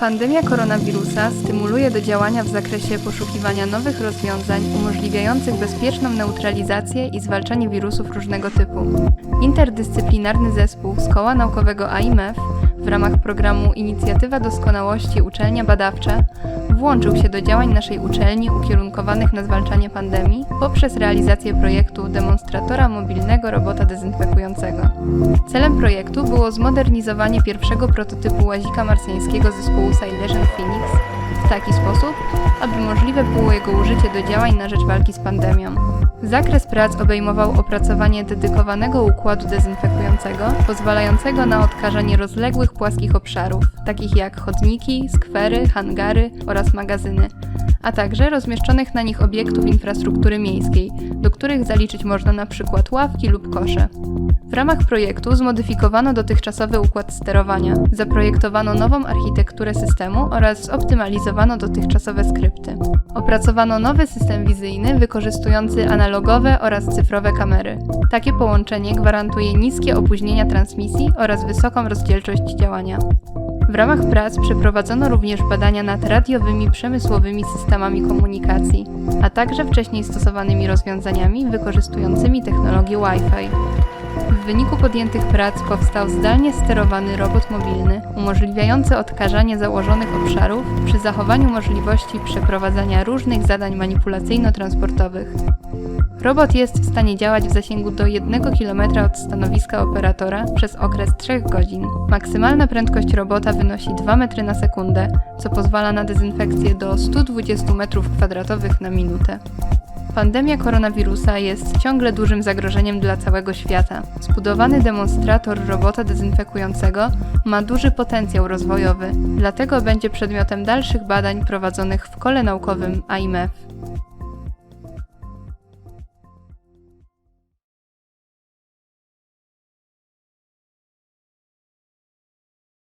Pandemia koronawirusa stymuluje do działania w zakresie poszukiwania nowych rozwiązań umożliwiających bezpieczną neutralizację i zwalczanie wirusów różnego typu. Interdyscyplinarny zespół z Koła Naukowego AIMEF w ramach programu Inicjatywa Doskonałości Uczelnia Badawcza włączył się do działań naszej uczelni ukierunkowanych na zwalczanie pandemii poprzez realizację projektu demonstratora mobilnego robota dezynfekującego. Celem projektu było zmodernizowanie pierwszego prototypu łazika marsjańskiego zespołu Silesian Phoenix w taki sposób, aby możliwe było jego użycie do działań na rzecz walki z pandemią. Zakres prac obejmował opracowanie dedykowanego układu dezynfekującego, pozwalającego na odkażanie rozległych płaskich obszarów, takich jak chodniki, skwery, hangary oraz magazyny, a także rozmieszczonych na nich obiektów infrastruktury miejskiej, do których zaliczyć można na przykład ławki lub kosze. W ramach projektu zmodyfikowano dotychczasowy układ sterowania, zaprojektowano nową architekturę systemu oraz zoptymalizowano dotychczasowe skrypty. Opracowano nowy system wizyjny wykorzystujący analogowe oraz cyfrowe kamery. Takie połączenie gwarantuje niskie opóźnienia transmisji oraz wysoką rozdzielczość działania. W ramach prac przeprowadzono również badania nad radiowymi przemysłowymi systemami komunikacji, a także wcześniej stosowanymi rozwiązaniami wykorzystującymi technologię Wi-Fi. W wyniku podjętych prac powstał zdalnie sterowany robot mobilny, umożliwiający odkażanie założonych obszarów przy zachowaniu możliwości przeprowadzania różnych zadań manipulacyjno-transportowych. Robot jest w stanie działać w zasięgu do 1 km od stanowiska operatora przez okres 3 godzin. Maksymalna prędkość robota wynosi 2 metry na sekundę, co pozwala na dezynfekcję do 120 m2 na minutę. Pandemia koronawirusa jest ciągle dużym zagrożeniem dla całego świata. Zbudowany demonstrator robota dezynfekującego ma duży potencjał rozwojowy, dlatego będzie przedmiotem dalszych badań prowadzonych w kole naukowym AIMEF.